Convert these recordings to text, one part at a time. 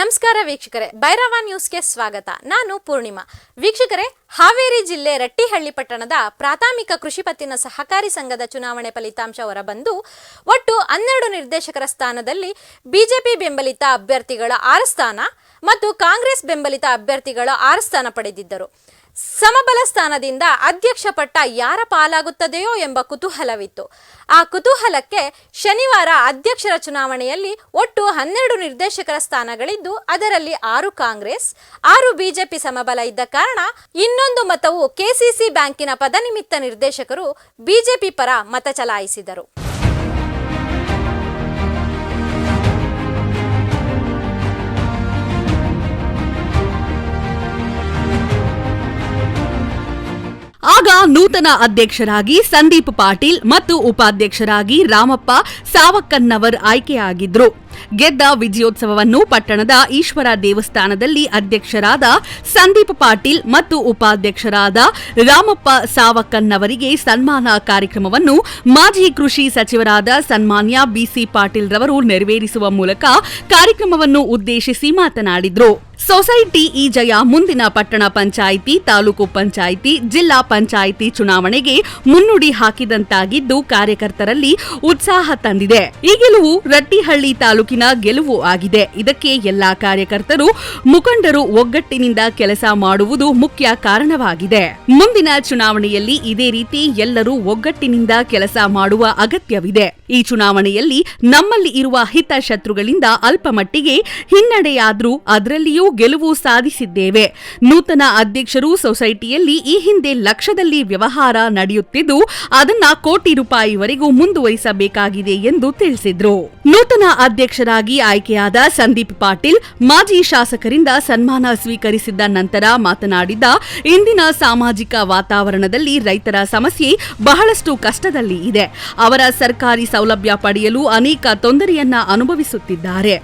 ನಮಸ್ಕಾರ ವೀಕ್ಷಕರೇ, ಭೈರವ ನ್ಯೂಸ್ಗೆ ಸ್ವಾಗತ. ನಾನು ಪೂರ್ಣಿಮಾ. ವೀಕ್ಷಕರೇ, ಹಾವೇರಿ ಜಿಲ್ಲೆ ರಟ್ಟಿಹಳ್ಳಿ ಪಟ್ಟಣದ ಪ್ರಾಥಮಿಕ ಕೃಷಿ ಪತ್ತಿನ ಸಹಕಾರಿ ಸಂಘದ ಚುನಾವಣೆ ಫಲಿತಾಂಶ ಹೊರಬಂದು ಒಟ್ಟು ಹನ್ನೆರಡು ನಿರ್ದೇಶಕರ ಸ್ಥಾನದಲ್ಲಿ ಬಿಜೆಪಿ ಬೆಂಬಲಿತ ಅಭ್ಯರ್ಥಿಗಳ ಆರು ಸ್ಥಾನ ಮತ್ತು ಕಾಂಗ್ರೆಸ್ ಬೆಂಬಲಿತ ಅಭ್ಯರ್ಥಿಗಳ ಆರು ಸ್ಥಾನ ಪಡೆದಿದ್ದರು. ಸಮಬಲ ಸ್ಥಾನದಿಂದ ಅಧ್ಯಕ್ಷ ಪಟ್ಟ ಯಾರ ಪಾಲಾಗುತ್ತದೆಯೋ ಎಂಬ ಕುತೂಹಲವಿತ್ತು. ಆ ಕುತೂಹಲಕ್ಕೆ ಶನಿವಾರ ಅಧ್ಯಕ್ಷರ ಚುನಾವಣೆಯಲ್ಲಿ ಒಟ್ಟು ಹನ್ನೆರಡು ನಿರ್ದೇಶಕರ ಸ್ಥಾನಗಳಿದ್ದು, ಅದರಲ್ಲಿ ಆರು ಕಾಂಗ್ರೆಸ್, ಆರು ಬಿಜೆಪಿ ಸಮಬಲ ಇದ್ದ ಕಾರಣ ಇನ್ನೊಂದು ಮತವು ಕೆಸಿಸಿ ಬ್ಯಾಂಕಿನ ಪದನಿಮಿತ್ತ ನಿರ್ದೇಶಕರು ಬಿಜೆಪಿ ಪರ ಮತ ಚಲಾಯಿಸಿದರು. ನೂತನ ಅಧ್ಯಕ್ಷರಾಗಿ ಸಂದೀಪ್ ಪಾಟೀಲ್ ಮತ್ತು ಉಪಾಧ್ಯಕ್ಷರಾಗಿ ರಾಮಪ್ಪ ಸಾವಕ್ಕನ್ನವರ್ ಆಯ್ಕೆಯಾಗಿದ್ರು. ಗೆದ್ದ ವಿಜಯೋತ್ಸವವನ್ನು ಪಟ್ಟಣದ ಈಶ್ವರ ದೇವಸ್ಥಾನದಲ್ಲಿ ಅಧ್ಯಕ್ಷರಾದ ಸಂದೀಪ್ ಪಾಟೀಲ್ ಮತ್ತು ಉಪಾಧ್ಯಕ್ಷರಾದ ರಾಮಪ್ಪ ಸಾವಕ್ಕನ್ನವರಿಗೆ ಸನ್ಮಾನ ಕಾರ್ಯಕ್ರಮವನ್ನು ಮಾಜಿ ಕೃಷಿ ಸಚಿವರಾದ ಸನ್ಮಾನ್ಯ ಬಿಸಿ ಪಾಟೀಲ್ ರವರು ನೆರವೇರಿಸುವ ಮೂಲಕ ಕಾರ್ಯಕ್ರಮವನ್ನು ಉದ್ದೇಶಿಸಿ ಮಾತನಾಡಿದರು. ಸೊಸೈಟಿ ಈ ಜಯ ಮುಂದಿನ ಪಟ್ಟಣ ಪಂಚಾಯಿತಿ, ತಾಲೂಕು ಪಂಚಾಯಿತಿ, ಜಿಲ್ಲಾ ಪಂಚಾಯಿತಿ ಚುನಾವಣೆಗೆ ಮುನ್ನುಡಿ ಹಾಕಿದಂತಾಗಿದ್ದು ಕಾರ್ಯಕರ್ತರಲ್ಲಿ ಉತ್ಸಾಹ ತಂದಿದೆ. ಈಗಲೂ ರಟ್ಟಿಹಳ್ಳಿ ತಾಲೂಕಿನ ಗೆಲುವು ಆಗಿದೆ. ಇದಕ್ಕೆ ಎಲ್ಲಾ ಕಾರ್ಯಕರ್ತರು, ಮುಖಂಡರು ಒಗ್ಗಟ್ಟಿನಿಂದ ಕೆಲಸ ಮಾಡುವುದು ಮುಖ್ಯ ಕಾರಣವಾಗಿದೆ. ಮುಂದಿನ ಚುನಾವಣೆಯಲ್ಲಿ ಇದೇ ರೀತಿ ಎಲ್ಲರೂ ಒಗ್ಗಟ್ಟಿನಿಂದ ಕೆಲಸ ಮಾಡುವ ಅಗತ್ಯವಿದೆ. ಈ ಚುನಾವಣೆಯಲ್ಲಿ ನಮ್ಮಲ್ಲಿ ಇರುವ ಹಿತಶತ್ರುಗಳಿಂದ ಅಲ್ಪಮಟ್ಟಿಗೆ ಹಿನ್ನಡೆಯಾದರೂ ಅದರಲ್ಲಿಯೂ ಗೆಲುವು ಸಾಧಿಸಿದ್ದೇವೆ. ನೂತನ ಅಧ್ಯಕ್ಷರು ಸೊಸೈಟಿಯಲ್ಲಿ ಈ ಹಿಂದೆ ಲಕ್ಷದಲ್ಲಿ ವ್ಯವಹಾರ ನಡೆಯುತ್ತಿದ್ದು, ಅದನ್ನ ಕೋಟಿ ರೂಪಾಯಿವರೆಗೂ ಮುಂದುವರಿಸಬೇಕಾಗಿದೆ ಎಂದು ತಿಳಿಸಿದ್ರು. ನೂತನ ಅಧ್ಯಕ್ಷರಾಗಿ ಆಯ್ಕೆಯಾದ ಸಂದೀಪ್ ಪಾಟೀಲ್ ಮಾಜಿ ಶಾಸಕರಿಂದ ಸನ್ಮಾನ ಸ್ವೀಕರಿಸಿದ ನಂತರ ಮಾತನಾಡಿದ, ಇಂದಿನ ಸಾಮಾಜಿಕ ವಾತಾವರಣದಲ್ಲಿ ರೈತರ ಸಮಸ್ಯೆ ಬಹಳಷ್ಟು ಕಷ್ಟದಲ್ಲಿ ಇದೆ. ಅವರ ಸರ್ಕಾರಿ ಸೌಲಭ್ಯ ಪಡೆಯಲು ಅನೇಕ ತೊಂದರೆಯನ್ನ ಅನುಭವಿಸುತ್ತಿದ್ದಾರೆ.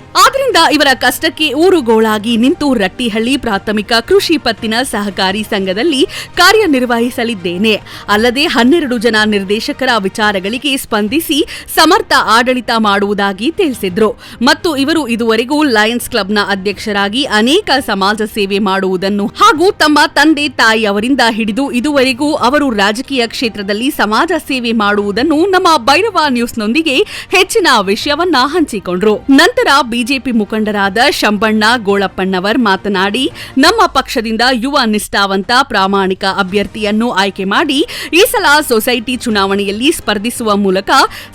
ಆದ್ರಿಂದ ಇವರ ಕಷ್ಟಕ್ಕೆ ಊರುಗೋಳಾಗಿ ನಿಂತು ರಟ್ಟಿಹಳ್ಳಿ ಪ್ರಾಥಮಿಕ ಕೃಷಿ ಪತ್ತಿನ ಸಹಕಾರಿ ಸಂಘದಲ್ಲಿ ಕಾರ್ಯನಿರ್ವಹಿಸಲಿದ್ದೇನೆ. ಅಲ್ಲದೆ ಹನ್ನೆರಡು ಜನ ನಿರ್ದೇಶಕರ ವಿಚಾರಗಳಿಗೆ ಸ್ಪಂದಿಸಿ ಸಮರ್ಥ ಆಡಳಿತ ಮಾಡುವುದಾಗಿ ತಿಳಿಸಿದ್ರು. ಮತ್ತು ಇವರು ಇದುವರೆಗೂ ಲಯನ್ಸ್ ಕ್ಲಬ್ನ ಅಧ್ಯಕ್ಷರಾಗಿ ಅನೇಕ ಸಮಾಜ ಸೇವೆ ಮಾಡುವುದನ್ನು ಹಾಗೂ ತಮ್ಮ ತಂದೆ ತಾಯಿ ಅವರಿಂದ ಹಿಡಿದು ಇದುವರೆಗೂ ಅವರು ರಾಜಕೀಯ ಕ್ಷೇತ್ರದಲ್ಲಿ ಸಮಾಜ ಸೇವೆ ಮಾಡುವುದನ್ನು ನಮ್ಮ ಭೈರವ ನ್ಯೂಸ್ನೊಂದಿಗೆ ಹೆಚ್ಚಿನ ವಿಷಯವನ್ನ ಹಂಚಿಕೊಂಡ್ರು. ನಂತರ ಬಿಜೆಪಿ ಮುಖಂಡರಾದ ಶಂಬಣ್ಣ, ಗೋಳಪ್ಪಣ್ಣವರ್ ಮಾತನಾಡಿ, ನಮ್ಮ ಪಕ್ಷದಿಂದ ಯುವ ನಿಷ್ಠಾವಂತ ಪ್ರಾಮಾಣಿಕ ಅಭ್ಯರ್ಥಿಯನ್ನು ಆಯ್ಕೆ ಮಾಡಿ ಈ ಸಲ ಸೊಸೈಟಿ ಚುನಾವಣೆಯಲ್ಲಿ ಸ್ಪರ್ಧಿಸುವ ಮೂಲಕ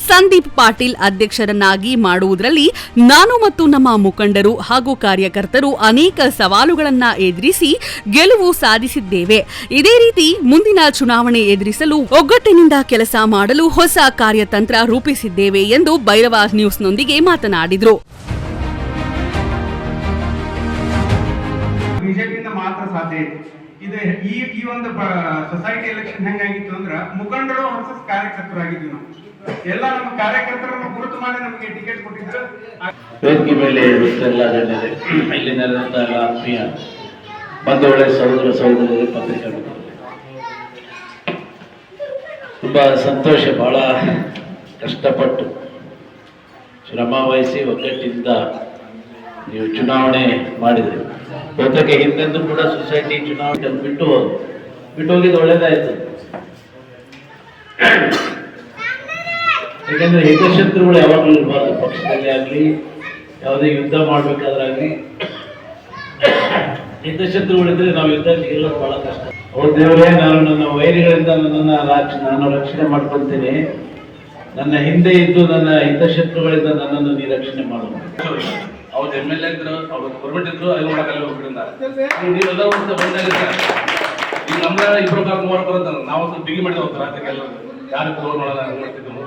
ಸಂದೀಪ್ ಪಾಟೀಲ್ ಅಧ್ಯಕ್ಷರನ್ನಾಗಿ ಮಾಡುವುದರಲ್ಲಿ ನಾನು ಮತ್ತು ನಮ್ಮ ಮುಖಂಡರು ಹಾಗೂ ಕಾರ್ಯಕರ್ತರು ಅನೇಕ ಸವಾಲುಗಳನ್ನು ಎದುರಿಸಿ ಗೆಲುವು ಸಾಧಿಸಿದ್ದೇವೆ. ಇದೇ ರೀತಿ ಮುಂದಿನ ಚುನಾವಣೆ ಎದುರಿಸಲು ಒಗ್ಗಟ್ಟಿನಿಂದ ಕೆಲಸ ಮಾಡಲು ಹೊಸ ಕಾರ್ಯತಂತ್ರ ರೂಪಿಸಿದ್ದೇವೆ ಎಂದು ಭೈರವ ನ್ಯೂಸ್ನೊಂದಿಗೆ ಮಾತನಾಡಿದರು. ಬಿಜೆಪಿಯಿಂದ ಮಾತ್ರ ಸಾಧ್ಯ ಇದೆ. ಇದು ಈ ಈ ಒಂದು ಸೊಸೈಟಿ ಎಲೆಕ್ಷನ್ ಹೆಂಗಾಗಿತ್ತು ಅಂದ್ರ ಮುಖಂಡರು ವರ್ಸಸ್ ಕಾರ್ಯಕರ್ತರಾಗಿದ್ವಿ ನಾವು. ಎಲ್ಲ ನಮ್ಮ ಕಾರ್ಯಕರ್ತರನ್ನು ಗುರುತು ಮಾಡಿ ನಮಗೆ ಟಿಕೆಟ್ ಕೊಟ್ಟಿದ್ರು. ವೇದಿಕೆ ಮೇಲೆ ಎಲ್ಲ ಗಣ್ಯರೇ ಎಲ್ಲ ಆತ್ಮೀಯ ಬಂಧುಗಳೇ, ಸಹೋದರ ಸಹೋದರರೇ ಪತ್ರಿಕಾ. ತುಂಬಾ ಸಂತೋಷ, ಬಹಳ ಕಷ್ಟಪಟ್ಟು ಶ್ರಮ ವಹಿಸಿ ಒಗ್ಗಟ್ಟಿನಿಂದ ನೀವು ಚುನಾವಣೆ ಮಾಡಿದ್ರಿ. ಬಹುತೇಕ ಹಿಂದೆಂದೂ ಕೂಡ ಸೊಸೈಟಿ ಚುನಾವಣೆ ಬಿಟ್ಟು ಬಿಟ್ಟು ಹೋಗಿದ್ದು ಒಳ್ಳೇದಾಯ್ತು. ಯಾಕಂದ್ರೆ ಹಿತಶತ್ರುಗಳು ಯಾವಾಗಲೂ ಇರಬಾರ್ದು. ಪಕ್ಷದಲ್ಲಿ ಆಗಲಿ, ಯಾವುದೇ ಯುದ್ಧ ಮಾಡ್ಬೇಕಾದ್ರಾಗ್ಲಿ. ಹಿತಶತ್ರುಗಳಿದ್ರೆ ನಾವು ಯುದ್ಧ ಗೆಲ್ಲೋದು ಬಹಳ ಕಷ್ಟ. ಓ ದೇವರೇ, ನಾನು ನನ್ನ ವೈರಿಗಳಿಂದ ನನ್ನನ್ನು ರಾಕ್ಷ ನಾನು ರಕ್ಷಣೆ ಮಾಡ್ಕೊಳ್ತೀನಿ ನನ್ನ ಹಿಂದೆ ಇದ್ದು ನನ್ನ ಹಿತಶತ್ರುಗಳಿಂದ ನನ್ನನ್ನು ನೀ ರಕ್ಷಣೆ ಅವ್ರು ಎಂ ಎಲ್ ಎ ಇದ್ರು, ಅವ್ರು ಗೌರ್ಮೆಂಟ್ ಇದ್ರು, ಅಲ್ಲಿ ಮಾಡಕ್ಕಲ್ಲಿ ಹೋಗ್ಬಿಟ್ಟಿದ್ದಾರೆ ನೀವೆಲ್ಲ ಒಂದು ಬಂದಾಗ ಈಗ ನಮ್ಮ ಇಬ್ರು ಕಾರ್ ಮೂವರು ಬರುತ್ತೆ ನಾವು ಸ್ವಲ್ಪ ಬಿಗಿ ಮಾಡಿದ ಹೋಗ್ತಾರೆ ಅದಕ್ಕೆಲ್ಲ ಯಾರು ತಗೊಂಡು ನೋಡೋಣ ಹಂಗೆ ಮಾಡ್ತಿದ್ದೆವು.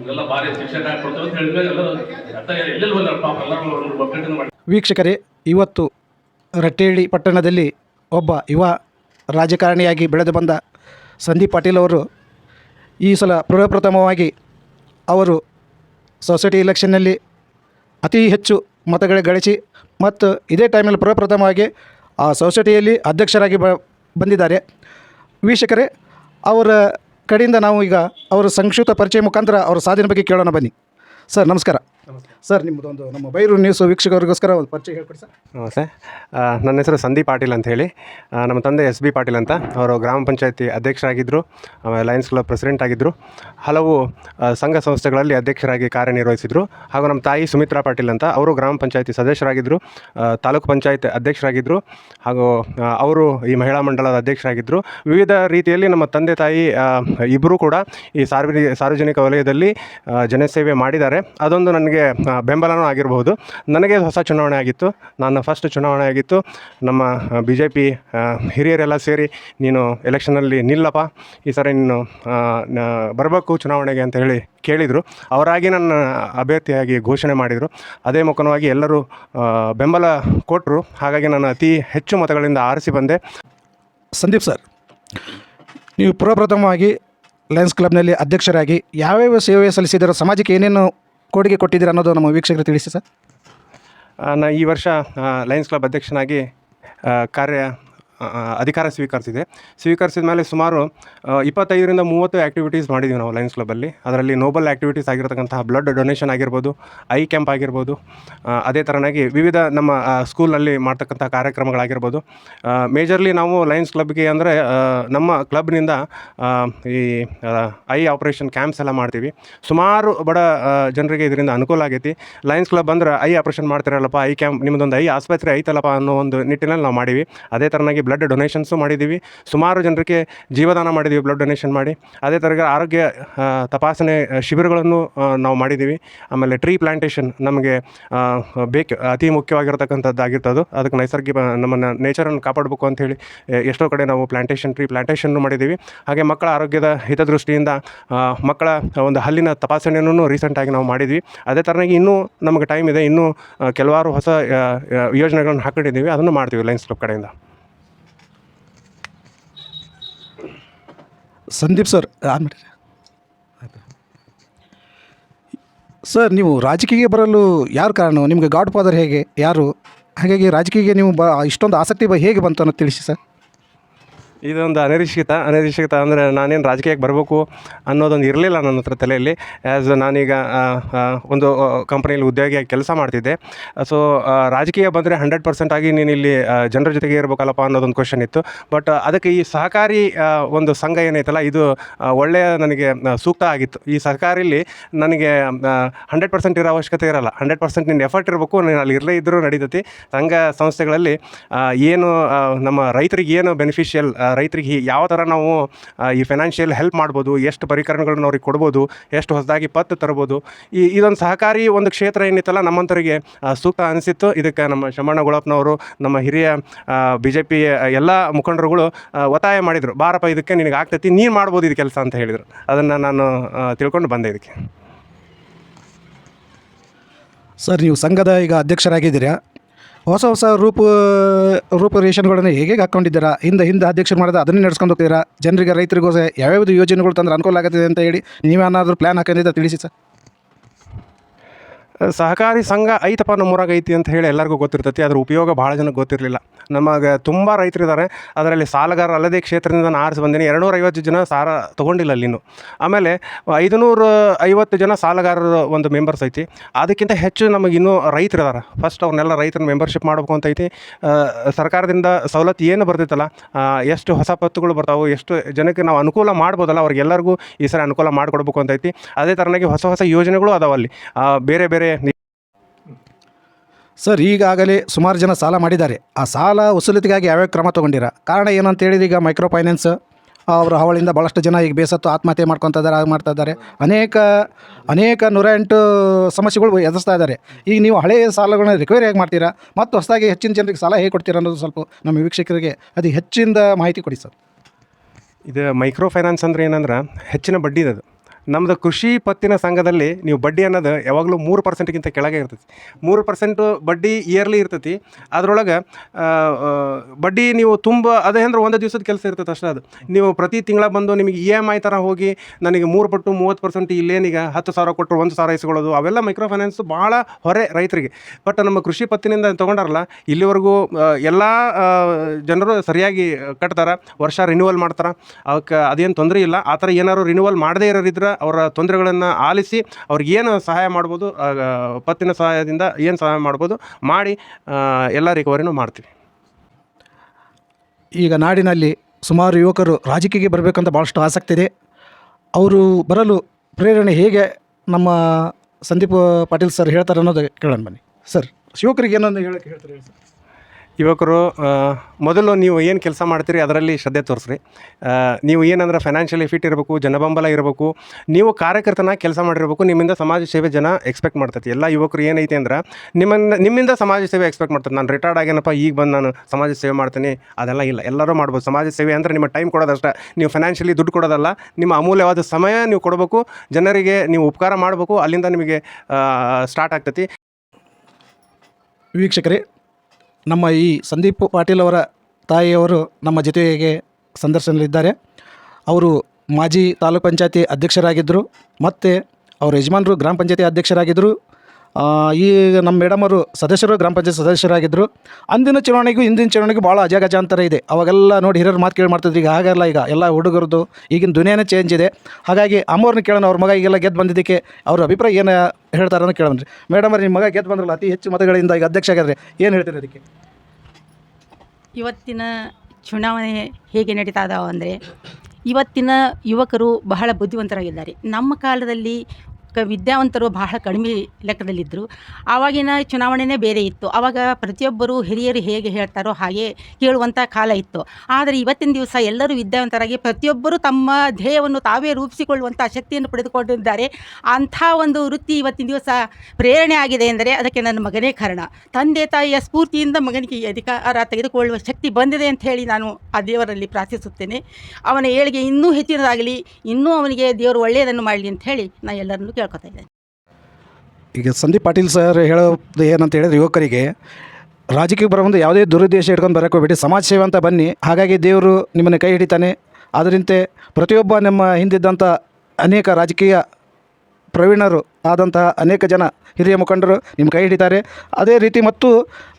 ಇವೆಲ್ಲ ಭಾರಿ ಶಿಕ್ಷಕ ಕೊಡ್ತೇವೆ ಅಂತ ಹೇಳಿದ್ಮೇಲೆ ಎಲ್ಲರೂ ಅರ್ಥ ಎಲ್ಲೆಲ್ಲಿ ಬಂದಾರ ಪಾಪ ಎಲ್ಲರೂ ಒಗ್ಗಟ್ಟಿನ ಮಾಡಿ ವೀಕ್ಷಕರೇ, ಇವತ್ತು ರಟ್ಟೇಳಿ ಪಟ್ಟಣದಲ್ಲಿ ಒಬ್ಬ ಯುವ ರಾಜಕಾರಣಿಯಾಗಿ ಬೆಳೆದು ಬಂದ ಸಂದೀಪ್ ಪಾಟೀಲ್ ಅವರು ಈ ಸಲ ಪ್ರಥಮವಾಗಿ ಅವರು ಸೊಸೈಟಿ ಇಲೆಕ್ಷನ್ನಲ್ಲಿ ಅತಿ ಹೆಚ್ಚು ಮತಗಳ ಗಳಿಸಿ ಮತ್ತು ಇದೇ ಟೈಮಲ್ಲಿ ಪ್ರಪ್ರಥಮವಾಗಿ ಆ ಸೊಸೈಟಿಯಲ್ಲಿ ಅಧ್ಯಕ್ಷರಾಗಿ ಬ ಬಂದಿದ್ದಾರೆ. ವೀಕ್ಷಕರೇ, ಅವರ ಕಡೆಯಿಂದ ನಾವು ಈಗ ಅವರ ಸಂಕ್ಷಿಪ್ತ ಪರಿಚಯ ಮುಖಾಂತರ ಅವರ ಸಾಧನೆ ಬಗ್ಗೆ ಕೇಳೋಣ ಬನ್ನಿ. ಸರ್, ನಮಸ್ಕಾರ. ಸರ್ ನಿಮ್ಮದೊಂದು ನಮ್ಮ ಬೈರು ನ್ಯೂಸ್ ವೀಕ್ಷಕರಿಗೋಸ್ಕರ ಒಂದು ಪರಿಚಯ ಹೇಳ್ಕೊಡಿ ಸರ್. ನಮಸ್ತೆ. ಆ, ನನ್ನ ಹೆಸರು ಸಂದೀಪ್ ಪಾಟೀಲ್ ಅಂತ ಹೇಳಿ. ನಮ್ಮ ತಂದೆ ಎಸ್ ಬಿ ಪಾಟೀಲ್ ಅಂತ. ಅವರು ಗ್ರಾಮ ಪಂಚಾಯತಿ ಅಧ್ಯಕ್ಷರಾಗಿದ್ದರು ಆಮೇಲೆ ಲಯನ್ಸ್ ಕ್ಲಬ್ ಪ್ರೆಸಿಡೆಂಟ್ ಆಗಿದ್ದರು ಹಲವು ಸಂಘ ಸಂಸ್ಥೆಗಳಲ್ಲಿ ಅಧ್ಯಕ್ಷರಾಗಿ ಕಾರ್ಯನಿರ್ವಹಿಸಿದರು. ಹಾಗೂ ನಮ್ಮ ತಾಯಿ ಸುಮಿತ್ರಾ ಪಾಟೀಲ್ ಅಂತ. ಅವರು ಗ್ರಾಮ ಪಂಚಾಯತಿ ಸದಸ್ಯರಾಗಿದ್ದರು ಆ, ತಾಲೂಕು ಪಂಚಾಯತ್ ಅಧ್ಯಕ್ಷರಾಗಿದ್ದರು ಹಾಗೂ ಅವರು ಈ ಮಹಿಳಾ ಮಂಡಲದ ಅಧ್ಯಕ್ಷರಾಗಿದ್ದರು ವಿವಿಧ ರೀತಿಯಲ್ಲಿ ನಮ್ಮ ತಂದೆ ತಾಯಿ ಇಬ್ಬರೂ ಕೂಡ ಈ ಸಾರ್ವಜನಿಕ ಸಾರ್ವಜನಿಕ ವಲಯದಲ್ಲಿ ಜನಸೇವೆ ಮಾಡಿದ್ದಾರೆ. ಅದೊಂದು ನನಗೆ ಆ, ಬೆಂಬಲನೂ ಆಗಿರಬಹುದು. ನನಗೆ ಹೊಸ ಚುನಾವಣೆ ಆಗಿತ್ತು. ನನ್ನ ಫಸ್ಟ್ ಚುನಾವಣೆ ಆಗಿತ್ತು. ನಮ್ಮ ಬಿ ಜೆ ಪಿ ಹಿರಿಯರೆಲ್ಲ ಸೇರಿ ನೀನು ಎಲೆಕ್ಷನಲ್ಲಿ ನಿಲ್ಲಪ್ಪ. ಈ ಸರಿ ನೀನು ಬರಬೇಕು ಚುನಾವಣೆಗೆ ಅಂತ ಹೇಳಿ ಕೇಳಿದರು. ಅವರಾಗಿ ನನ್ನ ಅಭ್ಯರ್ಥಿಯಾಗಿ ಘೋಷಣೆ ಮಾಡಿದರು. ಅದೇ ಮುಖನವಾಗಿ ಎಲ್ಲರೂ ಬೆಂಬಲ ಕೊಟ್ಟರು ಹಾಗಾಗಿ ನಾನು ಅತಿ ಹೆಚ್ಚು ಮತಗಳಿಂದ ಆರಿಸಿ ಬಂದೆ. ಸಂದೀಪ್ ಸರ್ ನೀವು ಪ್ರಪ್ರಥಮವಾಗಿ ಲಯನ್ಸ್ ಕ್ಲಬ್ನಲ್ಲಿ ಅಧ್ಯಕ್ಷರಾಗಿ ಯಾವ್ಯಾವ ಸೇವೆ ಸಲ್ಲಿಸಿದರೂ ಸಮಾಜಕ್ಕೆ ಏನೇನು ಕೊಡುಗೆ ಕೊಟ್ಟಿದ್ದೀರ ಅನ್ನೋದು ನಮ್ಮ ವೀಕ್ಷಕರು ತಿಳಿಸಿ ಸರ್. ನಾ ಈ ವರ್ಷ ಲಯನ್ಸ್ ಕ್ಲಬ್ ಅಧ್ಯಕ್ಷನಾಗಿ ಕಾರ್ಯ ಅಧಿಕಾರ ಸ್ವೀಕರಿಸಿದೆ. ಸ್ವೀಕರಿಸಿದ ಮೇಲೆ ಸುಮಾರು ಇಪ್ಪತ್ತೈದರಿಂದ ಮೂವತ್ತು ಆ್ಯಕ್ಟಿವಿಟೀಸ್ ಮಾಡಿದ್ದೀವಿ ನಾವು ಲಯನ್ಸ್ ಕ್ಲಬ್ಬಲ್ಲಿ ಅದರಲ್ಲಿ ನೋಬಲ್ ಆ್ಯಕ್ಟಿವಿಟೀಸ್ ಆಗಿರತಕ್ಕಂತಹ ಬ್ಲಡ್ ಡೊನೇಷನ್ ಆಗಿರ್ಬೋದು ಐ ಕ್ಯಾಂಪ್ ಆಗಿರ್ಬೋದು ಅದೇ ಥರನಾಗಿ ವಿವಿಧ ನಮ್ಮ ಸ್ಕೂಲಲ್ಲಿ ಮಾಡ್ತಕ್ಕಂಥ ಕಾರ್ಯಕ್ರಮಗಳಾಗಿರ್ಬೋದು. ಮೇಜರ್ಲಿ ನಾವು ಲಯನ್ಸ್ ಕ್ಲಬ್ಗೆ ಅಂದರೆ ನಮ್ಮ ಕ್ಲಬ್ನಿಂದ ಈ ಐ ಆಪ್ರೇಷನ್ ಕ್ಯಾಂಪ್ಸ್ ಎಲ್ಲ ಮಾಡ್ತೀವಿ. ಸುಮಾರು ಬಡ ಜನರಿಗೆ ಇದರಿಂದ ಅನುಕೂಲ ಆಗೈತಿ. ಲಯನ್ಸ್ ಕ್ಲಬ್ ಅಂದ್ರೆ ಐ ಆಪ್ರೇಷನ್ ಮಾಡ್ತಿರಲ್ಲಪ್ಪ ಐ ಕ್ಯಾಂಪ್ ನಿಮ್ಮದೊಂದು ಐ ಆಸ್ಪತ್ರೆ ಐತಲ್ಲಪ್ಪ ಅನ್ನೋ ಒಂದು ನಿಟ್ಟಿನಲ್ಲಿ ನಾವು ಮಾಡೀವಿ. ಅದೇ ಥರನಾಗಿ ಬ್ಲಡ್ ಡೊನೇಷನ್ಸು ಮಾಡಿದ್ದೀವಿ. ಸುಮಾರು ಜನರಿಗೆ ಜೀವದಾನ ಮಾಡಿದ್ದೀವಿ ಬ್ಲಡ್ ಡೊನೇಷನ್ ಮಾಡಿ. ಅದೇ ಥರ ಆರೋಗ್ಯ ತಪಾಸಣೆ ಶಿಬಿರಗಳನ್ನು ನಾವು ಮಾಡಿದ್ದೀವಿ. ಆಮೇಲೆ ಟ್ರೀ ಪ್ಲಾಂಟೇಷನ್ ನಮಗೆ ಬೇಕು, ಅತಿ ಮುಖ್ಯವಾಗಿರ್ತಕ್ಕಂಥದ್ದು ಆಗಿರ್ತದು. ಅದಕ್ಕೆ ನೈಸರ್ಗಿಕ, ನಮ್ಮನ್ನು ನೇಚರನ್ನು ಕಾಪಾಡಬೇಕು ಅಂಥೇಳಿ ಎಷ್ಟೋ ಕಡೆ ನಾವು ಪ್ಲಾಂಟೇಷನ್ ಟ್ರೀ ಪ್ಲಾಂಟೇಷನ್ನು ಮಾಡಿದ್ದೀವಿ. ಹಾಗೆ ಮಕ್ಕಳ ಆರೋಗ್ಯದ ಹಿತದೃಷ್ಟಿಯಿಂದ ಮಕ್ಕಳ ಒಂದು ಹಲ್ಲಿನ ತಪಾಸಣೆಯನ್ನು ರೀಸೆಂಟಾಗಿ ನಾವು ಮಾಡಿದ್ವಿ ಅದೇ ಥರನಾಗಿ ಇನ್ನೂ ನಮಗೆ ಟೈಮ್ ಇದೆ. ಇನ್ನೂ ಕೆಲವಾರು ಹೊಸ ಯೋಜನೆಗಳನ್ನು ಹಾಕೊಂಡಿದ್ದೀವಿ. ಅದನ್ನು ಮಾಡ್ತೀವಿ ಲೈನ್ಸ್ ಕ್ಲಬ್ ಕಡೆಯಿಂದ. ಸಂದೀಪ್ ಸರ್ ಆಮೇಲೆ ಸರ್, ನೀವು ರಾಜಕೀಯ ಬರಲು ಯಾರು ಕಾರಣ? ನಿಮಗೆ ಗಾಡ್ ಫಾದರ್ ಹೇಗೆ, ಯಾರು? ಹಾಗಾಗಿ ರಾಜಕೀಯಕ್ಕೆ ನೀವು ಬ, ಇಷ್ಟೊಂದು ಆಸಕ್ತಿ ಬ, ಹೇಗೆ ಬಂತು ಅನ್ನೋದು ತಿಳಿಸಿ ಸರ್. ಇದೊಂದು ಅನಿರೀಕ್ಷಿತ ಅನಿರೀಕ್ಷಿತ ಅಂದರೆ ನಾನೇನು ರಾಜಕೀಯಕ್ಕೆ ಬರಬೇಕು ಅನ್ನೋದೊಂದು ಇರಲಿಲ್ಲ ನನ್ನ ಹತ್ರ ತಲೆಯಲ್ಲಿ. ಆ್ಯಸ್ ನಾನೀಗ ಒಂದು ಕಂಪ್ನಿಯಲ್ಲಿ ಉದ್ಯೋಗಿಯಾಗಿ ಕೆಲಸ ಮಾಡ್ತಿದ್ದೆ. ಸೊ ರಾಜಕೀಯ ಬಂದರೆ ಹಂಡ್ರೆಡ್ ಪರ್ಸೆಂಟ್ ಆಗಿ ನೀನು ಇಲ್ಲಿ ಜನರ ಜೊತೆಗೆ ಇರಬೇಕಲ್ಲಪ್ಪ ಅನ್ನೋದೊಂದು ಕ್ವಶನ್ ಇತ್ತು. ಬಟ್ ಅದಕ್ಕೆ ಈ ಸಹಕಾರಿ ಒಂದು ಸಂಘ ಏನೈತಲ್ಲ, ಇದು ಒಳ್ಳೆಯ ನನಗೆ ಸೂಕ್ತ ಆಗಿತ್ತು. ಈ ಸಹಕಾರಿಲಿ ನನಗೆ ಹಂಡ್ರೆಡ್ ಪರ್ಸೆಂಟ್ ಇರೋ ಅವಶ್ಯಕತೆ ಇರಲ್ಲ. ಹಂಡ್ರೆಡ್ ಪರ್ಸೆಂಟ್ ನಿನ್ನ ಎಫರ್ಟ್ ಇರಬೇಕು, ನೀನು ಅಲ್ಲಿ ಇರಲೇ ಇದ್ದರೂ ನಡೀತೈತಿ. ಸಂಘ, ಸಂಸ್ಥೆಗಳಲ್ಲಿ ಏನು ನಮ್ಮ ರೈತರಿಗೆ ಏನು ಬೆನಿಫಿಷಿಯಲ್ ರೈತರಿಗೆ ಯಾವ ಥರ ನಾವು ಈ ಫೈನಾನ್ಷಿಯಲ್ ಹೆಲ್ಪ್ ಮಾಡ್ಬೋದು, ಎಷ್ಟು ಪರಿಕರಗಳನ್ನು ಅವ್ರಿಗೆ ಕೊಡ್ಬೋದು, ಎಷ್ಟು ಹೊಸದಾಗಿ ಪತ್ತು ತರ್ಬೋದು, ಈ, ಇದೊಂದು ಸಹಕಾರಿ ಒಂದು ಕ್ಷೇತ್ರ ಏನಿತ್ತಲ್ಲ ನಮ್ಮಂತರಿಗೆ ಸೂಕ್ತ ಅನಿಸಿತ್ತು. ಇದಕ್ಕೆ ನಮ್ಮ ಶಮಣ್ಣ ಗುಳಪ್ಪನವರು, ನಮ್ಮ ಹಿರಿಯ ಬಿ ಜೆ ಪಿ ಎಲ್ಲ ಮುಖಂಡರುಗಳು ಒತ್ತಾಯ ಮಾಡಿದರು. ಬಾರಪ್ಪ, ಇದಕ್ಕೆ ನಿನಗೆ ಆಗ್ತೈತಿ, ನೀನು ಮಾಡ್ಬೋದು ಇದು ಕೆಲಸ ಅಂತ ಹೇಳಿದರು. ಅದನ್ನು ನಾನು ತಿಳ್ಕೊಂಡು ಬಂದೆ ಇದಕ್ಕೆ. ಸರ್, ನೀವು ಸಂಘದ ಈಗ ಅಧ್ಯಕ್ಷರಾಗಿದ್ದೀರಾ? ಹೊಸ ಹೊಸ ರೂಪ, ರೂಪರೇಷನ್ಗಳನ್ನು ಹೇಗೆ ಹಾಕೊಂಡಿದ್ದೀರಾ? ಹಿಂದೆ ಹಿಂದೆ ಅಧ್ಯಕ್ಷರು ಮಾಡಿದ ಅದನ್ನೇ ನಡ್ಸ್ಕೊಂಡು ಹೋಗ್ತೀರಾ ಜನರಿಗೆ, ರೈತರಿಗೋಸ್ಕರ ಯಾವ್ಯಾವ ಯೋಜನೆಗಳು ತಂದ್ರೆ ಅನುಕೂಲ ಆಗುತ್ತದೆ ಅಂತ ಹೇಳಿ ನೀವೇನಾದರೂ ಪ್ಲ್ಯಾನ್ ಹಾಕೊಂಡಿದ್ದ ತಿಳಿಸಿ ಸರ್? ಸಹಕಾರಿ ಸಂಘ ಐತಪ್ಪ ನಮ್ಮೂರಾಗ ಐತಿ ಅಂತ ಹೇಳಿ ಎಲ್ಲರಿಗೂ ಗೊತ್ತಿರ್ತೈತಿ ಅದ್ರ ಉಪಯೋಗ ಭಾಳ ಜನಕ್ಕೆ ಗೊತ್ತಿರಲಿಲ್ಲ. ನಮಗೆ ತುಂಬ ರೈತರಿದ್ದಾರೆ ಅದರಲ್ಲಿ ಸಾಲಗಾರ ಅಲ್ಲದೆ ಕ್ಷೇತ್ರದಿಂದ ನಾನು ಆರಿಸಿ ಬಂದೀನಿ ಎರಡುನೂರ ಐವತ್ತು ಜನ ಸಾಲ ತೊಗೊಂಡಿಲ್ಲ ಅಲ್ಲಿನೂ. ಆಮೇಲೆ ಐದುನೂರು ಐವತ್ತು ಜನ ಸಾಲಗಾರರ ಒಂದು ಮೆಂಬರ್ಸ್ ಐತಿ, ಅದಕ್ಕಿಂತ ಹೆಚ್ಚು ನಮಗೆ ಇನ್ನೂ ರೈತರಿದ್ದಾರೆ ಫಸ್ಟ್ ಅವ್ರನ್ನೆಲ್ಲ ರೈತರ ಮೆಂಬರ್ಶಿಪ್ ಮಾಡಬೇಕು ಅಂತ ಐತಿ. ಸರ್ಕಾರದಿಂದ ಸವಲತ್ತು ಏನು ಬರ್ತೈತಲ್ಲ ಎಷ್ಟು ಹೊಸ ಪತ್ತುಗಳು ಬರ್ತಾವೆ, ಎಷ್ಟು ಜನಕ್ಕೆ ನಾವು ಅನುಕೂಲ ಮಾಡ್ಬೋದಲ್ಲ, ಅವ್ರಿಗೆಲ್ಲರಿಗೂ ಈ ಸರಿ ಅನುಕೂಲ ಮಾಡಿಕೊಡ್ಬೇಕು ಅಂತ ಐತಿ. ಅದೇ ಥರನಾಗಿ ಹೊಸ ಹೊಸ ಯೋಜನೆಗಳು ಅದಾವಲ್ಲಿ. ಬೇರೆ ಬೇರೆ ಸರ್ ಈಗಾಗಲೇ ಸುಮಾರು ಜನ ಸಾಲ ಮಾಡಿದ್ದಾರೆ. ಆ ಸಾಲ ವಸೂಲಿತಿಗಾಗಿ ಯಾವ್ಯಾವ ಕ್ರಮ ತೊಗೊಂಡಿರ? ಕಾರಣ ಏನಂತ ಹೇಳಿದ್ರೆ ಈಗ ಮೈಕ್ರೋ ಫೈನಾನ್ಸ್ ಅವರ ಹಾವಳಿಯಿಂದ ಭಾಳಷ್ಟು ಜನ ಈಗ ಬೇಸತ್ತು ಆತ್ಮಹತ್ಯೆ ಮಾಡ್ಕೊತಾ ಇದ್ದಾರೆ ಹಾಗೆ ಮಾಡ್ತಾ ಇದ್ದಾರೆ. ಅನೇಕ ಅನೇಕ ನೂರ ಎಂಟು ಸಮಸ್ಯೆಗಳು ಎದುರಿಸ್ತಾ ಇದ್ದಾರೆ. ಈಗ ನೀವು ಹಳೆಯ ಸಾಲಗಳನ್ನ ರಿಕವರಿ ಹೇಗೆ ಮಾಡ್ತೀರಾ? ಮತ್ತು ಹೊಸದಾಗಿ ಹೆಚ್ಚಿನ ಜನರಿಗೆ ಸಾಲ ಹೇಗೆ ಕೊಡ್ತೀರಾ ಅನ್ನೋದು ಸ್ವಲ್ಪ ನಮ್ಮ ವೀಕ್ಷಕರಿಗೆ ಅದು ಹೆಚ್ಚಿನ ಮಾಹಿತಿ ಕೊಡಿ ಸರ್. ಇದು ಮೈಕ್ರೋ ಫೈನಾನ್ಸ್ ಅಂದ್ರೆ ಏನಂದ್ರೆ ಹೆಚ್ಚಿನ ಬಡ್ಡಿ ಅದು. ನಮ್ಮದು ಕೃಷಿ ಪತ್ತಿನ ಸಂಘದಲ್ಲಿ ನೀವು ಬಡ್ಡಿ ಅನ್ನೋದು ಯಾವಾಗಲೂ ಮೂರು ಪರ್ಸೆಂಟ್ಗಿಂತ ಕೆಳಗೆ ಇರ್ತೈತಿ. ಮೂರು ಪರ್ಸೆಂಟು ಬಡ್ಡಿ ಇಯರ್ಲಿ ಇರ್ತೈತಿ. ಅದರೊಳಗೆ ಬಡ್ಡಿ ನೀವು ತುಂಬ, ಅದೇ ಅಂದ್ರೆ ಒಂದು ದಿವಸದ ಕೆಲಸ ಇರ್ತೈತೆ ಅಷ್ಟೇ ಅದು. ನೀವು ಪ್ರತಿ ತಿಂಗಳ ಬಂದು ನಿಮಗೆ ಇ ಎಂ ಐ ಥರ ಹೋಗಿ ನನಗೆ ಮೂರು ಪಟ್ಟು ಮೂವತ್ತು ಪರ್ಸೆಂಟ್ ಇಲ್ಲೇನೀಗ ಹತ್ತು ಸಾವಿರ ಕೊಟ್ಟರು, ಒಂದು ಸಾವಿರ ಇಸ್ಕೊಳ್ಳೋದು, ಅವೆಲ್ಲ ಮೈಕ್ರೋ ಫೈನಾನ್ಸ್ ಭಾಳ ಹೊರೆ ರೈತರಿಗೆ. ಬಟ್ ನಮ್ಮ ಕೃಷಿ ಪತ್ತಿನಿಂದ ತೊಗೊಂಡಾರಲ್ಲ, ಇಲ್ಲಿವರೆಗೂ ಎಲ್ಲ ಜನರು ಸರಿಯಾಗಿ ಕಟ್ತಾರೆ, ವರ್ಷ ರಿನ್ಯೂವಲ್ ಮಾಡ್ತಾರೆ. ಅವಕ್ಕೆ ಅದೇನು ತೊಂದರೆ ಇಲ್ಲ. ಆ ಥರ ಏನಾದ್ರು ರಿನ್ಯೂವಲ್ ಮಾಡದೇ ಇರೋರಿದ್ರೆ ಅವರ ತೊಂದರೆಗಳನ್ನು ಆಲಿಸಿ ಅವ್ರಿಗೆ ಏನು ಸಹಾಯ ಮಾಡ್ಬೋದು ಪತ್ತಿನ ಸಹಾಯದಿಂದ ಏನು ಸಹಾಯ ಮಾಡ್ಬೋದು ಮಾಡಿ ಎಲ್ಲ ರಿಕವರಿನೂ ಮಾಡ್ತೀವಿ. ಈಗ ನಾಡಿನಲ್ಲಿ ಸುಮಾರು ಯುವಕರು ರಾಜಕೀಯಕ್ಕೆ ಬರಬೇಕಂತ ಭಾಳಷ್ಟು ಆಸಕ್ತಿ ಇದೆ. ಅವರು ಬರಲು ಪ್ರೇರಣೆ ಹೇಗೆ ನಮ್ಮ ಸಂದೀಪ್ ಪಾಟೀಲ್ ಸರ್ ಹೇಳ್ತಾರೆ ಅನ್ನೋದು ಕೇಳೋಣ ಬನ್ನಿ. ಸರ್, ಯುವಕರಿಗೆ ಏನೊಂದು ಹೇಳಕ್ಕೆ ಹೇಳ್ತಾರೆ ಸರ್? ಯುವಕರು ಮೊದಲು ನೀವು ಏನು ಕೆಲಸ ಮಾಡ್ತೀರಿ ಅದರಲ್ಲಿ ಶ್ರದ್ಧೆ ತೋರಿಸ್ರಿ. ನೀವು ಏನಂದ್ರೆ ಫೈನಾನ್ಷಿಯಲಿ ಫಿಟ್ ಇರಬೇಕು, ಜನಬಂಬಲ ಇರಬೇಕು, ನೀವು ಕಾರ್ಯಕರ್ತನ ಕೆಲಸ ಮಾಡಿರಬೇಕು, ನಿಮ್ಮಿಂದ ಸಮಾಜ ಸೇವೆ ಜನ ಎಕ್ಸ್ಪೆಕ್ಟ್ ಮಾಡ್ತೈತಿ. ಎಲ್ಲ ಯುವಕರು ಏನೈತೆ ಅಂದ್ರೆ, ನಿಮ್ಮನ್ನ, ನಿಮ್ಮಿಂದ ಸಮಾಜ ಸೇವೆ ಎಕ್ಸ್ಪೆಕ್ಟ್ ಮಾಡ್ತಾರೆ ನಾನು ರಿಟೈರ್ಡ್ ಆಗ್ಯಾನಪ್ಪ, ಈಗ ಬಂದು ನಾನು ಸಮಾಜ ಸೇವೆ ಮಾಡ್ತೀನಿ. ಅದೆಲ್ಲ ಇಲ್ಲ. ಎಲ್ಲರೂ ಮಾಡ್ಬೋದು. ಸಮಾಜ ಸೇವೆ ಅಂದರೆ ನಿಮ್ಮ ಟೈಮ್ ಕೊಡೋದಷ್ಟೇ. ನೀವು ಫೈನಾನ್ಷಿಯಲಿ ದುಡ್ಡು ಕೊಡೋದಲ್ಲ, ನಿಮ್ಮ ಅಮೂಲ್ಯವಾದ ಸಮಯ ನೀವು ಕೊಡಬೇಕು. ಜನರಿಗೆ ನೀವು ಉಪಕಾರ ಮಾಡಬೇಕು. ಅಲ್ಲಿಂದ ನಿಮಗೆ ಸ್ಟಾರ್ಟ್ ಆಗ್ತೈತಿ. ವೀಕ್ಷಕರೇ ನಮ್ಮ ಈ ಸಂದೀಪ್ ಪಾಟೀಲ್ ಅವರ ತಾಯಿಯವರು ನಮ್ಮ ಜೊತೆಗೆ ಸಂದರ್ಶನದಲ್ಲಿದ್ದಾರೆ. ಅವರು ಮಾಜಿ ತಾಲೂಕು ಪಂಚಾಯತಿ ಅಧ್ಯಕ್ಷರಾಗಿದ್ದರು. ಮತ್ತು ಅವರ ಯಜಮಾನರು ಗ್ರಾಮ ಪಂಚಾಯತಿ ಅಧ್ಯಕ್ಷರಾಗಿದ್ದರು. ಈಗ ನಮ್ಮ ಮೇಡಮರು ಸದಸ್ಯರು, ಗ್ರಾಮ ಪಂಚಾಯತ್ ಸದಸ್ಯರಾಗಿದ್ದರು ಅಂದಿನ ಚುನಾವಣೆಗೂ ಇಂದಿನ ಚುನಾವಣೆಗೂ ಭಾಳ ಅಜಗಜಾಂತರ ಇದೆ. ಅವಾಗೆಲ್ಲ ನೋಡಿ ಹಿರಿಯರು ಮಾತು ಕೇಳಿ ಮಾಡ್ತಿದ್ರು ಈಗ ಆಗಲ್ಲ ಈಗ. ಎಲ್ಲ ಹುಡುಗರದ್ದು, ಈಗಿನ ದುನಿಯಾನೇ ಚೇಂಜ್ ಇದೆ. ಹಾಗಾಗಿ ಅಮ್ಮವ್ರನ್ನ ಕೇಳೋಣ, ಅವ್ರ ಮಗ ಈಗೆಲ್ಲ ಗೆದ್ದು ಬಂದಿದ್ದಕ್ಕೆ ಅವ್ರ ಅಭಿಪ್ರಾಯ ಏನು ಹೇಳ್ತಾರೆ ಅಂತ ಕೇಳೋಣ ಮೇಡಮ್ ಅವ್ರು, ನಿಮ್ಮ ಮಗ ಗೆದ್ದು ಬಂದ್ರಲ್ಲ, ಅತಿ ಹೆಚ್ಚು ಮತಗಳಿಂದ ಈಗ ಅಧ್ಯಕ್ಷ ಆಗಿದ್ರೆ ಏನು ಹೇಳ್ತೀರಿ ಅದಕ್ಕೆ? ಇವತ್ತಿನ ಚುನಾವಣೆ ಹೇಗೆ ನಡೀತಾ ಇದಾವೆ ಅಂದರೆ, ಇವತ್ತಿನ ಯುವಕರು ಬಹಳ ಬುದ್ಧಿವಂತರಾಗಿದ್ದಾರೆ. ನಮ್ಮ ಕಾಲದಲ್ಲಿ ಕ ವಿದ್ಯಾವಂತರು ಬಹಳ ಕಡಿಮೆ ಲೆಕ್ಕದಲ್ಲಿದ್ದರು. ಆವಾಗಿನ ಚುನಾವಣೆನೇ ಬೇರೆ ಇತ್ತು. ಆವಾಗ ಪ್ರತಿಯೊಬ್ಬರು ಹಿರಿಯರು ಹೇಗೆ ಹೇಳ್ತಾರೋ ಹಾಗೆ ಕೇಳುವಂಥ ಕಾಲ ಇತ್ತು. ಆದರೆ ಇವತ್ತಿನ ದಿವಸ ಎಲ್ಲರೂ ವಿದ್ಯಾವಂತರಾಗಿ ಪ್ರತಿಯೊಬ್ಬರು ತಮ್ಮ ಧ್ಯೇಯವನ್ನು ತಾವೇ ರೂಪಿಸಿಕೊಳ್ಳುವಂಥ ಶಕ್ತಿಯನ್ನು ಪಡೆದುಕೊಂಡಿದ್ದಾರೆ. ಅಂಥ ಒಂದು ವೃತ್ತಿ ಇವತ್ತಿನ ದಿವಸ ಪ್ರೇರಣೆ ಆಗಿದೆ ಎಂದರೆ ಅದಕ್ಕೆ ನನ್ನ ಮಗನೇ ಕಾರಣ. ತಂದೆ ತಾಯಿಯ ಸ್ಫೂರ್ತಿಯಿಂದ ಮಗನಿಗೆ ಅಧಿಕಾರ ತೆಗೆದುಕೊಳ್ಳುವ ಶಕ್ತಿ ಬಂದಿದೆ ಅಂತ ಹೇಳಿ ನಾನು ಆ ದೇವರಲ್ಲಿ ಪ್ರಾರ್ಥಿಸುತ್ತೇನೆ. ಅವನ ಏಳಿಗೆ ಇನ್ನೂ ಹೆಚ್ಚಿನದಾಗಲಿ, ಇನ್ನೂ ಅವನಿಗೆ ದೇವರು ಒಳ್ಳೆಯದನ್ನು ಮಾಡಲಿ ಅಂತ ಹೇಳಿ ನಾನು ಎಲ್ಲರನ್ನೂ ಕೇಳ್ಕೊತಾ ಈಗ ಸಂದೀಪ್ ಪಾಟೀಲ್ ಸರ್ ಹೇಳೋದು ಏನಂತ ಹೇಳಿದ್ರೆ ಯುವಕರಿಗೆ ರಾಜಕೀಯ ಬರೋ ಮುಂದೆ ಯಾವುದೇ ದುರುದ್ದೇಶ ಇಟ್ಕೊಂಡು ಬರೋಕೆ ಹೋಗ್ಬೇಡಿ. ಸಮಾಜ ಸೇವೆ ಅಂತ ಬನ್ನಿ. ಹಾಗಾಗಿ ದೇವರು ನಿಮ್ಮನ್ನು ಕೈ ಹಿಡಿತಾನೆ. ಅದರಿಂದ ಪ್ರತಿಯೊಬ್ಬ ನಮ್ಮ ಹಿಂದಿದ್ದಂಥ ಅನೇಕ ರಾಜಕೀಯ ಪ್ರವೀಣರು ಆದಂತಹ ಅನೇಕ ಜನ ಹಿರಿಯ ಮುಖಂಡರು ನಿಮ್ಮ ಕೈ ಹಿಡಿತಾರೆ. ಅದೇ ರೀತಿ ಮತ್ತು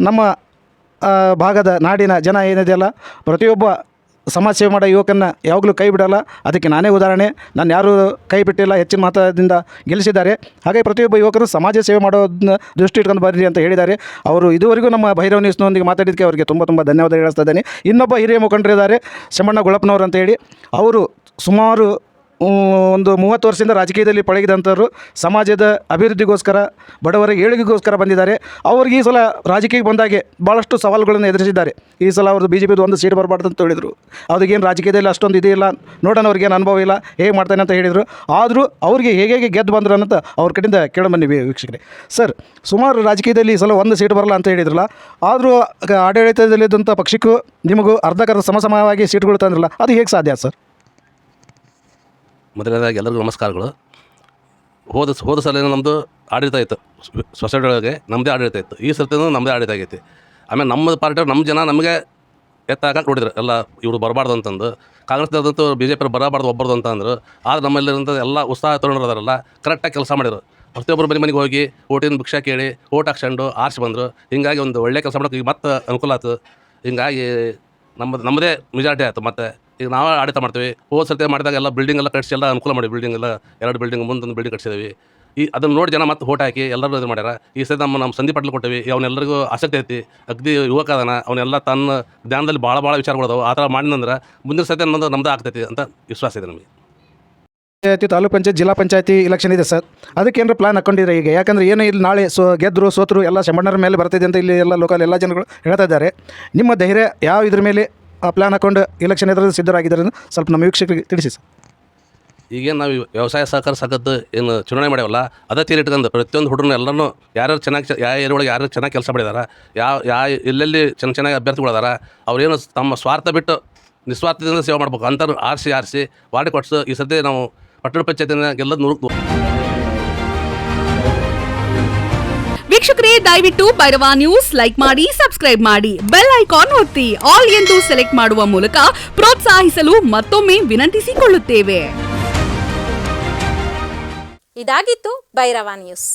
ನಮ್ಮ ಭಾಗದ ನಾಡಿನ ಜನ ಏನಿದೆಯಲ್ಲ, ಪ್ರತಿಯೊಬ್ಬ ಸಮಾಜ ಸೇವೆ ಮಾಡೋ ಯುವಕನ ಯಾವಾಗಲೂ ಕೈ ಬಿಡೋಲ್ಲ. ಅದಕ್ಕೆ ನಾನೇ ಉದಾಹರಣೆ. ನಾನು ಯಾರೂ ಕೈ ಬಿಟ್ಟಿಲ್ಲ, ಹೆಚ್ಚಿನ ಮತದಿಂದ ಗೆಲ್ಲಿಸಿದ್ದಾರೆ. ಹಾಗೆ ಪ್ರತಿಯೊಬ್ಬ ಯುವಕರು ಸಮಾಜ ಸೇವೆ ಮಾಡೋದನ್ನ ದೃಷ್ಟಿ ಇಟ್ಕೊಂಡು ಬರ್ರಿ ಅಂತ ಹೇಳಿದ್ದಾರೆ. ಅವರು ಇದುವರೆಗೂ ನಮ್ಮ ಭೈರವ ನ್ಯೂಸ್ನೊಂದಿಗೆ ಮಾತಾಡಿದ್ದಕ್ಕೆ ಅವರಿಗೆ ತುಂಬ ತುಂಬ ಧನ್ಯವಾದ ಹೇಳಿಸ್ತಾ ಇದ್ದೇನೆ. ಇನ್ನೊಬ್ಬ ಹಿರಿಯ ಮುಖಂಡರಿದ್ದಾರೆ, ಶಮಣ್ಣ ಗೊಳಪ್ಪನವರು ಅಂತ ಹೇಳಿ. ಅವರು ಸುಮಾರು ಒಂದು ಮೂವತ್ತು ವರ್ಷದಿಂದ ರಾಜಕೀಯದಲ್ಲಿ ಪಳಗಿದಂಥವ್ರು ಸಮಾಜದ ಅಭಿವೃದ್ಧಿಗೋಸ್ಕರ, ಬಡವರ ಏಳಿಗೆಗೋಸ್ಕರ ಬಂದಿದ್ದಾರೆ. ಅವ್ರಿಗೆ ಈ ಸಲ ರಾಜಕೀಯಕ್ಕೆ ಬಂದಾಗೆ ಭಾಳಷ್ಟು ಸವಾಲುಗಳನ್ನು ಎದುರಿಸಿದ್ದಾರೆ. ಈ ಸಲ ಅವ್ರದ್ದು ಬಿ ಜೆ ಪಿದು ಒಂದು ಸೀಟ್ ಬರಬಾರ್ದು ಅಂತ ಹೇಳಿದರು. ಅವ್ರಿಗೇನು ರಾಜಕೀಯದಲ್ಲಿ ಅಷ್ಟೊಂದು ಇದೆಯಿಲ್ಲ ನೋಡೋಣ ಅವ್ರಿಗೇನು ಅನುಭವ ಇಲ್ಲ, ಹೇಗೆ ಮಾಡ್ತಾನೆ ಅಂತ ಹೇಳಿದರು. ಆದರೂ ಅವ್ರಿಗೆ ಹೇಗೆ ಹೇಗೆ ಗೆದ್ದು ಬಂದರು ಅಂತ ಅವ್ರ ಕಡೆಯಿಂದ ಕೇಳಬನ್ನಿ ವೀಕ್ಷಕರೇ. ಸರ್, ಸುಮಾರು ರಾಜಕೀಯದಲ್ಲಿ ಈ ಸಲ ಒಂದು ಸೀಟ್ ಬರಲ್ಲ ಅಂತ ಹೇಳಿದ್ರಲ್ಲ, ಆದರೂ ಆಡಳಿತದಲ್ಲಿದ್ದಂಥ ಪಕ್ಷಕ್ಕೂ ನಿಮಗೂ ಅರ್ಧಕರ್ಧ ಸಮಸಮವಾಗಿ ಸೀಟ್ಗಳು ತಂದ್ರಲ್ಲ, ಅದು ಹೇಗೆ ಸಾಧ್ಯ ಸರ್? ಮೊದಲನೇದಾಗಿ ಎಲ್ಲರಿಗೂ ನಮಸ್ಕಾರಗಳು. ಹೋದ ಹೋದ ಸಲ ನಮ್ಮದು ಆಡಳಿತ ಇತ್ತು. ಸೊಸೈಟಿ ಒಳಗೆ ನಮ್ಮದೇ ಆಡಳಿತ ಇತ್ತು. ಈ ಸರ್ತಿನೂ ನಮ್ಮದೇ ಆಡಳಿತ ಆಗೈತಿ. ಆಮೇಲೆ ನಮ್ಮ ಪಾರ್ಟಿ ನಮ್ಮ ಜನ ನಮಗೆ ಎತ್ತಾಗ ನೋಡಿದ್ರು. ಎಲ್ಲ ಇವರು ಬರಬಾರ್ದು ಅಂತಂದು. ಕಾಂಗ್ರೆಸ್ದಂತೂ ಬಿ ಜೆ ಪಿ ಬರಬಾರ್ದು, ಒಬ್ಬರದು ಅಂತ ಅಂದರು. ಆದರೆ ನಮ್ಮಲ್ಲಿರೋಂಥ ಎಲ್ಲ ಉತ್ಸಾಹ ತೊಗೊಂಡಿರೋದಾರಲ್ಲ ಕರೆಕ್ಟಾಗಿ ಕೆಲಸ ಮಾಡಿದ್ರು. ಪ್ರತಿಯೊಬ್ಬರು ಮನೆ ಮನೆಗೆ ಹೋಗಿ ಓಟಿನ ಭಿಕ್ಷಾ ಕೇಳಿ, ಓಟ್ ಹಾಕ್ಸ್ಕೊಂಡು ಆರ್ಸಿ ಬಂದರು. ಹಿಂಗಾಗಿ ಒಂದು ಒಳ್ಳೆ ಕೆಲಸ ಮಾಡೋಕೆ ಈಗ ಮತ್ತೆ ಅನುಕೂಲ ಆಯ್ತು ಹಿಂಗಾಗಿ ನಮ್ಮದು ನಮ್ಮದೇ ಮೆಜಾರಿಟಿ ಆಯಿತು. ಮತ್ತೆ ಈಗ ನಾವು ಆಡಳಿತ ಮಾಡ್ತೀವಿ. ಹೋದ ಸರ್ತಿ ಮಾಡಿದಾಗ ಎಲ್ಲ ಬಿಲ್ಡಿಂಗ್ ಎಲ್ಲ ಕಟ್ಸಿ ಎಲ್ಲ ಅನುಕೂಲ ಮಾಡಿ ಬಿಲ್ಡಿಂಗ್ ಎಲ್ಲ, ಎರಡು ಬಿಲ್ಡಿಂಗ್ ಮುಂದೊಂದು ಬಿಲ್ಡಿಂಗ್ ಕಟ್ಸಿದ್ದೀವಿ ಈ ಅದನ್ನು ನೋಡಿ ಜನ ಮತ್ತೆ ಓಟ್ ಹಾಕಿ ಎಲ್ಲರೂ ಇದು ಮಾಡ್ಯಾರ. ಈ ಸಲ ನಮ್ಮ ನಮ್ಮ ಸಂಧಿ ಪಟ್ಲು ಕೊಟ್ಟಿವಿ. ಅವನೆಲ್ಲರಿಗೂ ಆಸಕ್ತಿ ಐತಿ. ಅಗ್ದಿ ಯುವಕ ಅದನ ಅವನೆಲ್ಲ ತನ್ನ ಜ್ಞಾನದಲ್ಲಿ ಭಾಳ ಭಾಳ ವಿಚಾರಗಳದಾವು ಆ ಥರ ಮಾಡಿದಂದ್ರೆ ಮುಂದಿನ ಸರ್ತಿ ಅನ್ನೋದು ನಮ್ದು ಆಗ್ತೈತಿ ಅಂತ ವಿಶ್ವಾಸ ಇದೆ ನಮಗೆ. ಪಂಚಾಯತಿ, ತಾಲೂಕ್ ಪಂಚಾಯತ್, ಜಿಲ್ಲಾ ಪಂಚಾಯತಿ ಇಲೆಕ್ಷನ್ ಇದೆ ಸರ್. ಅದಕ್ಕೆ ಏನಾರ ಪ್ಲಾನ್ ಹಾಕೊಂಡಿದ್ರೆ ಈಗ? ಯಾಕಂದ್ರೆ ಏನು ಇಲ್ಲಿ ನಾಳೆ ಸೊ ಗೆದ್ದರು ಸೋತರು ಎಲ್ಲ ಶಮಣ್ಣರ ಮೇಲೆ ಬರ್ತಿದೆ ಅಂತ ಇಲ್ಲಿ ಎಲ್ಲ ಲೋಕಲ್ ಎಲ್ಲ ಜನಗಳು ಹೇಳ್ತಾ ಇದ್ದಾರೆ. ನಿಮ್ಮ ಧೈರ್ಯ ಯಾವ ಇದ್ರ ಮೇಲೆ? ಆ ಪ್ಲಾನ್ ಹಾಕೊಂಡು ಇಲೆಕ್ಷನ್ ಎದುರು ಸಿದ್ಧರಾಗಿದ್ದಾರೆ ಸ್ವಲ್ಪ ನಮ್ಮ ವೀಕ್ಷಕರಿಗೆ ತಿಳಿಸಿ ಸರ್. ಈಗೇನು ನಾವು ವ್ಯವಸಾಯ ಸಹಕಾರ ಸಂಘದ್ದು ಏನು ಚುನಾವಣೆ ಮಾಡ್ಯಾವಲ್ಲ, ಅದೇ ತೀರಿ ಇಟ್ಕೊಂಡು ಪ್ರತಿಯೊಂದು ಹುಡುಗರು ಎಲ್ಲರೂ ಯಾರ್ಯಾರು ಚೆನ್ನಾಗಿ ಯಾವ ಏರಿಯೊಳಗೆ ಯಾರು ಚೆನ್ನಾಗಿ ಕೆಲಸ ಮಾಡಿದಾರ, ಯಾವ ಯಾವ ಎಲ್ಲೆಲ್ಲಿ ಚೆನ್ನ ಚೆನ್ನಾಗಿ ಅಭ್ಯರ್ಥಿಗಳದಾರ ಅವ್ರೇನು ತಮ್ಮ ಸ್ವಾರ್ಥ ಬಿಟ್ಟು ನಿಸ್ವಾರ್ಥದಿಂದ ಸೇವೆ ಮಾಡ್ಬೇಕು ಅಂತ ಆರಿಸಿ ಆರಿಸಿ, ವಾರ್ಡ್ ಕೊಡ್ಸು, ಈ ಸದ್ಯ ನಾವು ಪಟ್ಟಣ ಪಂಚಾಯತಿನ ಗೆಲ್ಲದ ನೂರು. ವೀಕ್ಷಕರೇ, ದಯವಿಟ್ಟು ಭೈರವ ನ್ಯೂಸ್ ಲೈಕ್ ಮಾಡಿ ಸಬ್ಸ್ಕ್ರೈಬ್ ಮಾಡಿ. ಬೆಲ್ ಐಕಾನ್ ಒತ್ತಿ. ಆಲ್ ಎಂದು ಸೆಲೆಕ್ಟ್ ಮಾಡುವ ಮೂಲಕ ಪ್ರೋತ್ಸಾಹಿಸಲು ಮತ್ತೊಮ್ಮೆ ವಿನಂತಿಸಿಕೊಳ್ಳುತ್ತೇವೆ. ಇದಾಗಿತ್ತು ಭೈರವ ನ್ಯೂಸ್